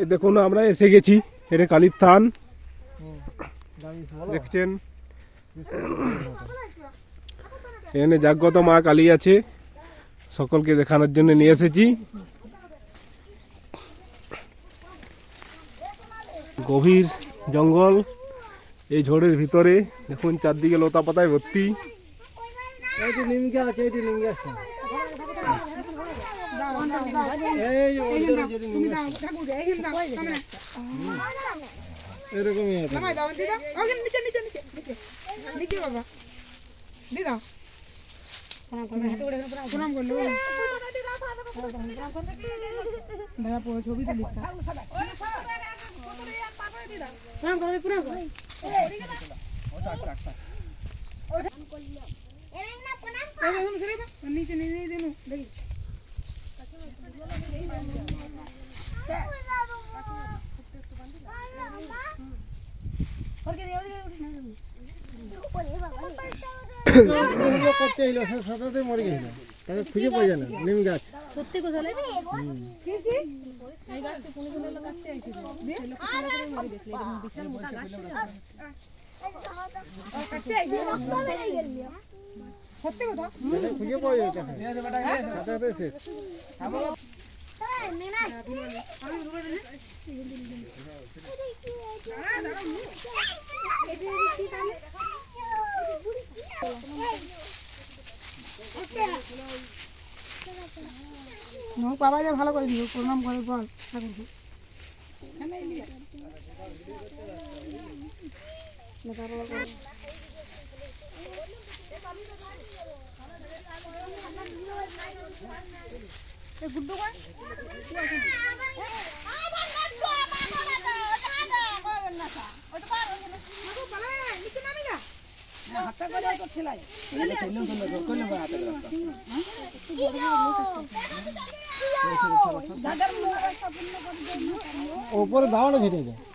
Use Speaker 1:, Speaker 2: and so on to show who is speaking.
Speaker 1: এই দেখুন, আমরা এসে গেছি। এটা কালীর থান। দেখছেন? এখানে জাগ্রত মা কালী আছে। সকলকে দেখানোর জন্য নিয়ে এসেছি। গভীর জঙ্গল, এই ঝড়ের ভিতরে। দেখুন, চারদিকে লতা পাতায় ভর্তি
Speaker 2: এইটি নিমকে আছে এইটি নিমকে আছে এই ওই যে ওই যে নিমকে আছে। এরকমই আছে
Speaker 3: ছবি তুলি নিচে নিচে দিন দেখি
Speaker 2: করতে এলো সে মরে গেছিল তাকে খুঁজে পাওয়া যায় না নিম গাছ
Speaker 3: সত্যি কথা কি কি এই গাছটা কোন কোন কাটতে আইছিল দিয়ে বিশাল মোটা গাছ ছিল কাটতে আইছিল সত্যি কথা?
Speaker 2: খুঁজে পাওয়া যায় সাথে সাথে শেষ।
Speaker 3: বাবা যা ভালো করে দিও প্রণাম করে বল। ঠাকুরকে
Speaker 2: ওপরে দাওয়াটা ঘেটে যায়